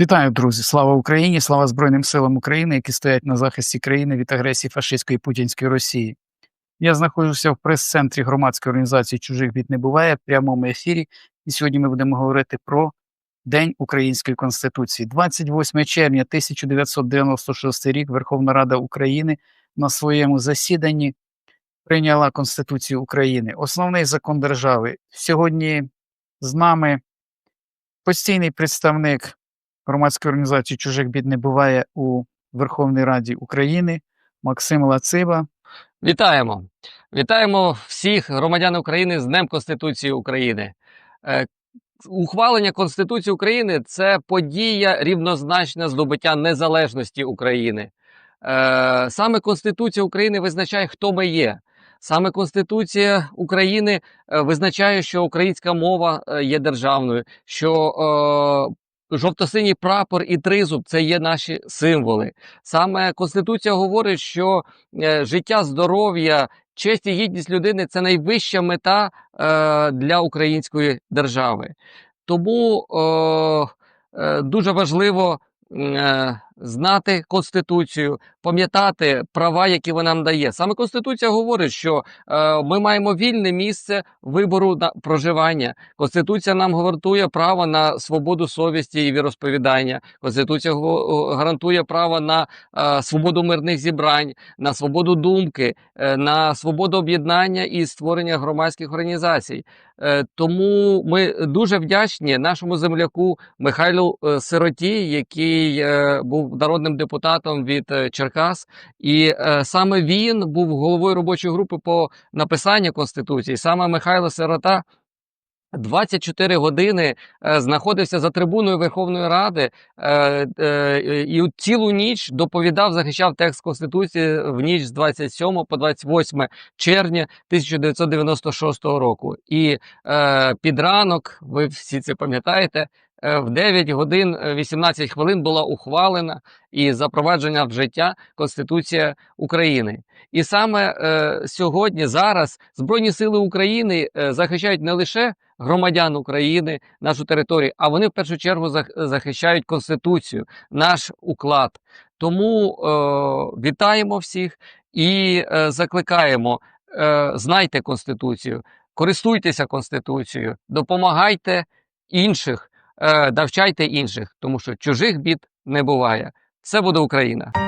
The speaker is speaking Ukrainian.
Вітаю, друзі! Слава Україні! Слава Збройним силам України, які стоять на захисті країни від агресії фашистської путінської Росії. Я знаходжуся в прес-центрі громадської організації Чужих бід не буває в прямому ефірі. І сьогодні ми будемо говорити про День Української Конституції. 28 червня 1996 рік Верховна Рада України на своєму засіданні прийняла Конституцію України, основний закон держави. Сьогодні з нами постійний представник громадської організації Чужих бід не буває у Верховній Раді України Максим Лациба. Вітаємо! Вітаємо всіх громадян України з Днем Конституції України. Е, Ухвалення Конституції України це подія рівнозначна здобуття незалежності України. Е, Саме Конституція України визначає, хто ми є. Саме Конституція України е, визначає, що українська мова є державною, що жовто-синій прапор і тризуб це є наші символи. Саме Конституція говорить, що е, життя, здоров'я, честь і гідність людини це найвища мета е, для української держави. Тому е, дуже важливо знати Конституцію, пам'ятати права, які вона нам дає. Саме Конституція говорить, що е, ми маємо вільне місце вибору на проживання. Конституція нам гарантує право на свободу совісті і віросповідання. Конституція гарантує право на е, свободу мирних зібрань, на свободу думки, е, на свободу об'єднання і створення громадських організацій. Е, Тому ми дуже вдячні нашому земляку Михайлу е, Сироті, який е, був народним депутатом від е, Черкас, і е, саме він був головою робочої групи по написанню конституції. Саме Михайло Сирота. 24 години е, знаходився за трибуною Верховної Ради е, е, і цілу ніч доповідав, захищав текст Конституції в ніч з 27 по 28 червня 1996 року. І е, під ранок, ви всі це пам'ятаєте, в 9 годин е, 18 хвилин була ухвалена і запроваджена в життя Конституція України. І саме е, сьогодні, зараз, Збройні Сили України е, захищають не лише громадян України, нашу територію, а вони в першу чергу захищають Конституцію, наш уклад. Тому е, вітаємо всіх і е, закликаємо: е, знайте Конституцію, користуйтеся Конституцією, допомагайте інших, е, навчайте інших, тому що чужих бід не буває. Це буде Україна.